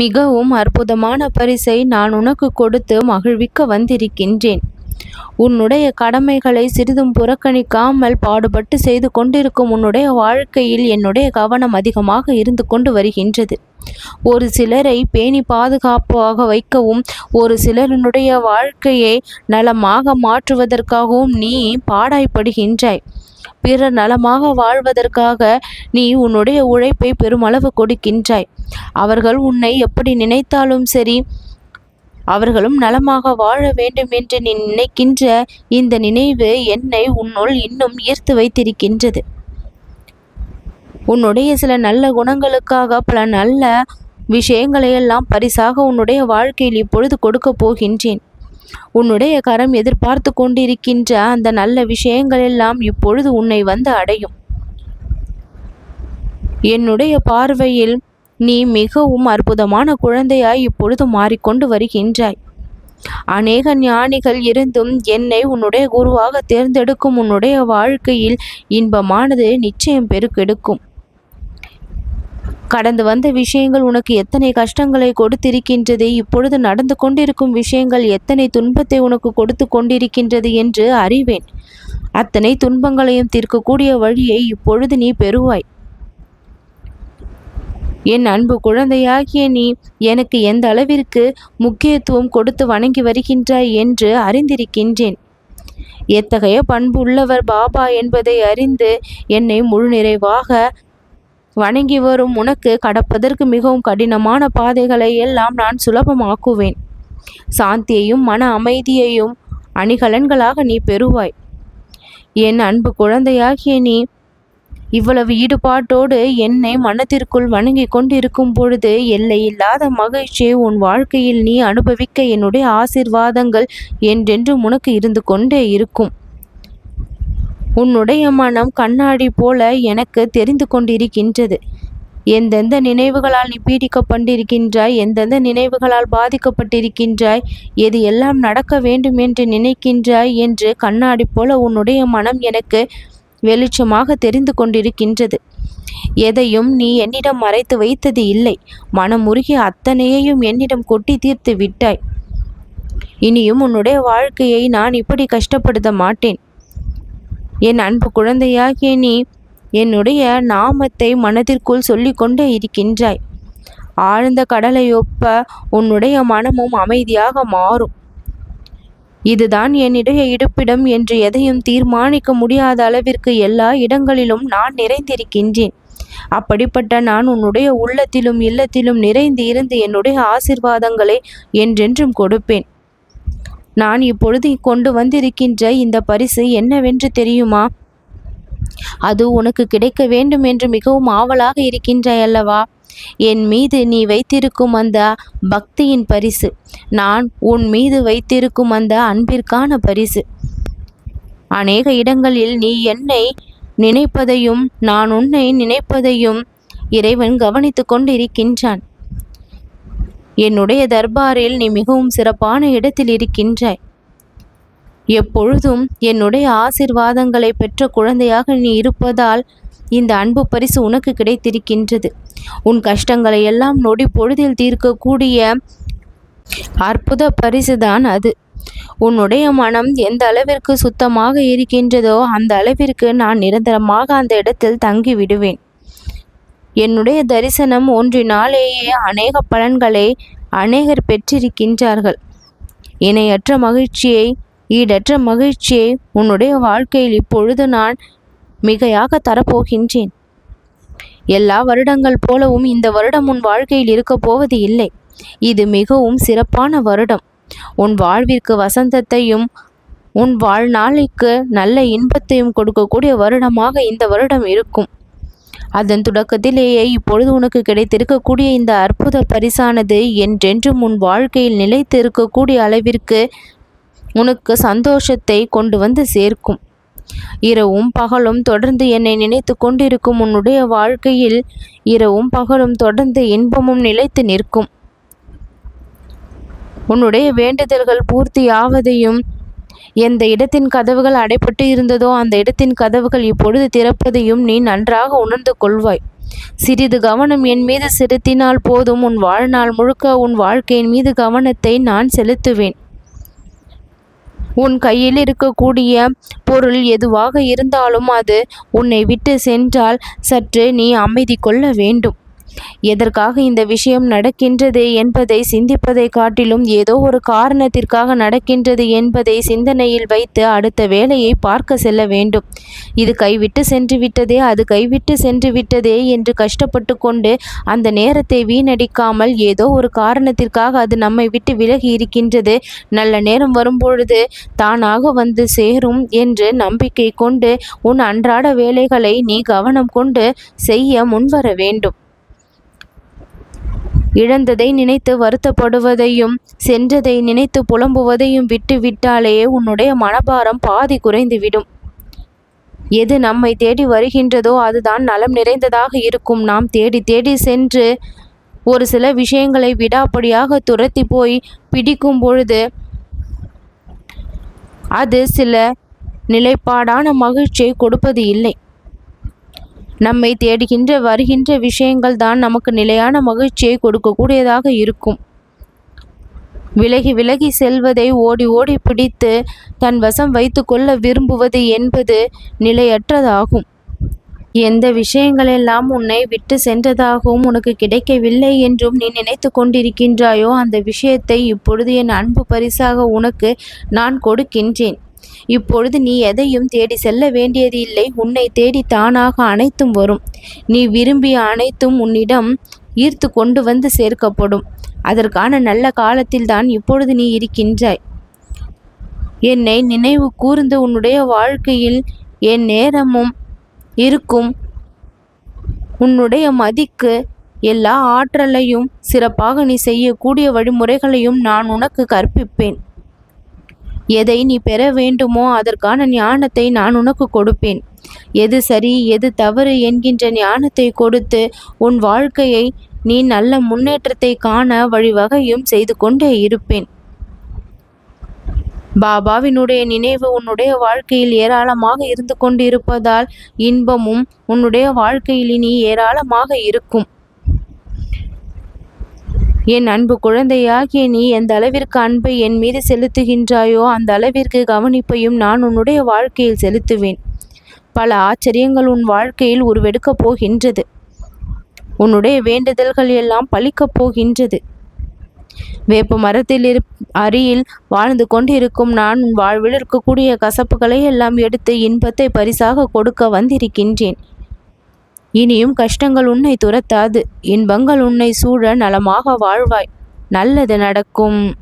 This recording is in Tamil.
மிகவும் அற்புதமான பரிசை நான் உனக்கு கொடுத்து மகிழ்விக்க வந்திருக்கின்றேன். உன்னுடைய கடமைகளை சிறிதும் புறக்கணிக்காமல் பாடுபட்டு செய்து கொண்டிருக்கும் உன்னுடைய வாழ்க்கையில் என்னுடைய கவனம் அதிகமாக இருந்து கொண்டு வருகின்றது. ஒரு சிலரை பேணி பாதுகாப்பாக வைக்கவும் ஒரு சிலருடைய வாழ்க்கையை நலமாக மாற்றுவதற்காகவும் நீ பாடாய்ப்படுகின்றாய். பிறர் நலமாக வாழ்வதற்காக நீ உன்னுடைய உழைப்பை பெருமளவு கொடுக்கின்றாய். அவர்கள் உன்னை எப்படி நினைத்தாலும் சரி அவர்களும் நலமாக வாழ வேண்டும் என்று நீ நினைக்கின்ற இந்த நினைவு என்னை உன்னுள் இன்னும் ஈர்த்து வைத்திருக்கின்றது. உன்னுடைய சில நல்ல குணங்களுக்காக பல நல்ல விஷயங்களையெல்லாம் பரிசாக உன்னுடைய வாழ்க்கையில் இப்பொழுது கொடுக்க போகின்றேன். உன்னுடைய கரம் எதிர்பார்த்து கொண்டிருக்கின்ற அந்த நல்ல விஷயங்கள் எல்லாம் இப்பொழுது உன்னை வந்து அடையும். என்னுடைய பார்வையில் நீ மிகவும் அற்புதமான குழந்தையாய் இப்பொழுது மாறிக்கொண்டு வருகின்றாய். அநேக ஞானிகள் இருந்தும் என்னை உன்னுடைய குருவாக தேர்ந்தெடுக்கும் உன்னுடைய வாழ்க்கையில் இன்பமானது நிச்சயம் பெருக்கெடுக்கும். கடந்து வந்த விஷயங்கள் உனக்கு எத்தனை கஷ்டங்களை கொடுத்திருக்கின்றது? இப்பொழுது நடந்து கொண்டிருக்கும் விஷயங்கள் எத்தனை துன்பத்தை உனக்கு கொடுத்து கொண்டிருக்கின்றது என்று அறிவேன். அத்தனை துன்பங்களையும் தீர்க்கக்கூடிய வழியை இப்பொழுது நீ பெறுவாய். என் அன்பு குழந்தையாகிய நீ எனக்கு எந்த அளவிற்கு முக்கியத்துவம் கொடுத்து வணங்கி வருகின்றாய் என்று அறிந்திருக்கின்றேன். எத்தகைய பண்பு உள்ளவர் பாபா என்பதை அறிந்து என்னை முழு நிறைவாக வணங்கி வரும். உனக்கு கடப்பதற்கு மிகவும் கடினமான பாதைகளை எல்லாம் நான் சுலபமாக்குவேன். சாந்தியையும் மன அமைதியையும் அணிகலன்களாக நீ பெறுவாய். என் அன்பு குழந்தையாகிய நீ இவ்வளவு ஈடுபாட்டோடு என்னை மனத்திற்குள் வணங்கி கொண்டிருக்கும் பொழுது எல்லையில்லாத மகிழ்ச்சியை உன் வாழ்க்கையில் நீ அனுபவிக்க என்னுடைய ஆசிர்வாதங்கள் என்றென்றும் உனக்கு இருந்து கொண்டே இருக்கும். உன்னுடைய மனம் கண்ணாடி போல எனக்கு தெரிந்து கொண்டிருக்கின்றது. எந்தெந்த நினைவுகளால் நீ பீடிக்கப்பட்டிருக்கின்றாய்? எந்தெந்த நினைவுகளால் பாதிக்கப்பட்டிருக்கின்றாய்? எது எல்லாம் நடக்க வேண்டும் என்று நினைக்கின்றாய் என்று கண்ணாடி போல உன்னுடைய மனம் எனக்கு வெளிச்சமாக தெரிந்து கொண்டிருக்கின்றது. எதையும் நீ என்னிடம் மறைத்து வைத்தது இல்லை. மனம் உருகி அத்தனையையும் என்னிடம் கொட்டி தீர்த்து விட்டாய். இனியும் உன்னுடைய வாழ்க்கையை நான் இப்படி கஷ்டப்படுத்த மாட்டேன். என் அன்பு குழந்தையாகிய நீ என்னுடைய நாமத்தை மனதிற்குள் சொல்லிக்கொண்டே இருக்கின்றாய். ஆழ்ந்த கடலையொப்ப உன்னுடைய மனமும் அமைதியாக மாறும். இதுதான் என்னுடைய இடுப்பிடம் என்று எதையும் தீர்மானிக்க முடியாத அளவிற்கு எல்லா இடங்களிலும் நான் நிறைந்திருக்கின்றேன். அப்படிப்பட்ட நான் உன்னுடைய உள்ளத்திலும் இல்லத்திலும் நிறைந்து இருந்து என்னுடைய ஆசிர்வாதங்களை என்றென்றும் கொடுப்பேன். நான் இப்பொழுது கொண்டு வந்திருக்கின்ற இந்த பரிசு என்னவென்று தெரியுமா? அது உனக்கு கிடைக்க வேண்டும் என்று மிகவும் ஆவலாக இருக்கின்றாய் அல்லவா? என் மீது நீ வைத்திருக்கும் அந்த பக்தியின் பரிசு நான் உன் மீது வைத்திருக்கும் அந்த அன்பிற்கான பரிசு. அநேக இடங்களில் நீ என்னை நினைப்பதையும் நான் உன்னை நினைப்பதையும் இறைவன் கவனித்து கொண்டிருக்கின்றான். என்னுடைய தர்பாரில் நீ மிகவும் சிறப்பான இடத்தில் இருக்கின்றாய். எப்பொழுதும் என்னுடைய ஆசிர்வாதங்களை பெற்ற குழந்தையாக நீ இருப்பதால் இந்த அன்பு பரிசு உனக்கு கிடைத்திருக்கின்றது. உன் கஷ்டங்களை எல்லாம் நொடி பொழுதில் தீர்க்கக்கூடிய அற்புத பரிசுதான் அது. உன்னுடைய மனம் எந்த அளவிற்கு சுத்தமாக இருக்கின்றதோ அந்த அளவிற்கு நான் நிரந்தரமாக அந்த இடத்தில் தங்கி விடுவேன் என்னுடைய தரிசனம் ஒன்றினாலேயே அநேக பலன்களை அநேகர் பெற்றிருக்கின்றார்கள். இணையற்ற மகிழ்ச்சியை ஈடற்ற மகிழ்ச்சியை உன்னுடைய வாழ்க்கையில் இப்பொழுது நான் மிகையாக தரப்போகின்றேன். எல்லா வருடங்கள் போலவும் இந்த வருடம் உன் வாழ்க்கையில் இருக்கப் போவது இல்லை. இது மிகவும் சிறப்பான வருடம். உன் வாழ்விற்கு வசந்தத்தையும் உன் வாழ்நாளைக்கு நல்ல இன்பத்தையும் கொடுக்கக்கூடிய வருடமாக இந்த வருடம் இருக்கும். அதன் தொடக்கத்திலேயே இப்பொழுது உனக்கு கிடைத்திருக்கக்கூடிய இந்த அற்புத பரிசானது என்றென்றும் உன் வாழ்க்கையில் நிலைத்து இருக்கக்கூடிய அளவிற்கு உனக்கு சந்தோஷத்தை கொண்டு வந்து சேர்க்கும். இரவும் பகலும் தொடர்ந்து என்னை நினைத்து கொண்டிருக்கும் உன்னுடைய வாழ்க்கையில் இரவும் பகலும் தொடர்ந்து இன்பமும் நிலைத்து நிற்கும். உன்னுடைய வேண்டுதல்கள் பூர்த்தியாவதையும் எந்த இடத்தின் கதவுகள் அடைப்பட்டு இருந்ததோ அந்த இடத்தின் கதவுகள் இப்பொழுது திறப்பதையும் நீ நன்றாக உணர்ந்து கொள்வாய். சிறிது கவனம் என் மீது செலுத்தினால் போதும். உன் வாழ்நாள் முழுக்க உன் வாழ்க்கையின் மீது கவனத்தை நான் செலுத்துவேன். உன் கையில் இருக்கக்கூடிய பொருள் எதுவாக இருந்தாலும் அது உன்னை விட்டு சென்றால் சற்று நீ அமைதி கொள்ள வேண்டும். எதற்காக இந்த விஷயம் நடக்கின்றது என்பதை சிந்திப்பதை காட்டிலும் ஏதோ ஒரு காரணத்திற்காக நடக்கின்றது என்பதை சிந்தனையில் வைத்து அடுத்த வேலையை பார்க்க செல்ல வேண்டும். இது கைவிட்டு சென்று விட்டதே அது கைவிட்டு சென்று விட்டதே என்று கஷ்டப்பட்டு கொண்டு அந்த நேரத்தை வீணடிக்காமல் ஏதோ ஒரு காரணத்திற்காக அது நம்மை விட்டு விலகி இருக்கின்றது. நல்ல நேரம் வரும்பொழுது தானாக வந்து சேரும் என்று நம்பிக்கை கொண்டு உன் அன்றாட வேலைகளை நீ கவனம் கொண்டு செய்ய முன்வர வேண்டும். இழந்ததை நினைத்து வருத்தப்படுவதையும் சென்றதை நினைத்து புலம்புவதையும் விட்டு விட்டாலே உன்னுடைய மனபாரம் பாதி குறைந்துவிடும். எது நம்மை தேடி வருகின்றதோ அதுதான் நலம் நிறைந்ததாக இருக்கும். நாம் தேடி தேடி சென்று ஒரு சில விஷயங்களை விடாப்படியாக துரத்தி போய் பிடிக்கும் பொழுது அது சில நிலைப்பாடான மகிழ்ச்சியை கொடுப்பது இல்லை. நம்மை தேடுகின்ற வருகின்ற விஷயங்கள் தான் நமக்கு நிலையான மகிழ்ச்சியை கொடுக்கக்கூடியதாக இருக்கும். விலகி விலகி செல்வதை ஓடி ஓடி பிடித்து தன் வசம் வைத்து கொள்ள விரும்புவது என்பது நிலையற்றதாகும். எந்த விஷயங்களெல்லாம் உன்னை விட்டு சென்றதாகவும் உனக்கு கிடைக்கவில்லை என்றும் நீ நினைத்து கொண்டிருக்கின்றாயோ அந்த விஷயத்தை இப்பொழுது என் அன்பு பரிசாக உனக்கு நான் கொடுக்கின்றேன். இப்பொழுது நீ எதையும் தேடி செல்ல வேண்டியது இல்லை உன்னை தேடி தானாக அனைத்தும் வரும். நீ விரும்பிய அனைத்தும் உன்னிடம் ஈர்த்து கொண்டு வந்து சேர்க்கப்படும். அதற்கான நல்ல காலத்தில்தான் இப்பொழுது நீ இருக்கின்றாய். என்னை நினைவு கூர்ந்து உன்னுடைய வாழ்க்கையில் என் நேரமும் இருக்கும். உன்னுடைய மதிக்கு எல்லா ஆற்றலையும் சிறப்பாக நீ செய்யக்கூடிய வழிமுறைகளையும் நான் உனக்கு கற்பிப்பேன். எதை நீ பெற வேண்டுமோ அதற்கான ஞானத்தை நான் உனக்கு கொடுப்பேன். எது சரி எது தவறு என்கின்ற ஞானத்தை கொடுத்து உன் வாழ்க்கையை நீ நல்ல முன்னேற்றத்தை காண வழிவகையும் செய்து கொண்டே இருப்பேன். பாபாவினுடைய நினைவு உன்னுடைய வாழ்க்கையில் ஏராளமாக இருந்து கொண்டிருப்பதால் இன்பமும் உன்னுடைய வாழ்க்கையில் இனி ஏராளமாக இருக்கும். என் அன்பு குழந்தையாகிய நீ எந்த அளவிற்கு அன்பை என் மீது செலுத்துகின்றாயோ அந்த அளவிற்கு கவனிப்பையும் நான் உன்னுடைய வாழ்க்கையில் செலுத்துவேன். பல ஆச்சரியங்கள் உன் வாழ்க்கையில் உருவெடுக்கப் போகின்றது. உன்னுடைய வேண்டுதல்கள் எல்லாம் பழிக்கப் போகின்றது. வேப்ப மரத்தில் இரு அருகில் வாழ்ந்து கொண்டிருக்கும் நான் உன் வாழ்வில் இருக்கக்கூடிய கசப்புகளை எல்லாம் எடுத்து இன்பத்தை பரிசாக கொடுக்க வந்திருக்கின்றேன். இனியும் கஷ்டங்கள் உன்னை துரத்தாது. இன்பங்கள் உன்னை சூழ நலமாக வாழ்வாய். நல்லது நடக்கும்.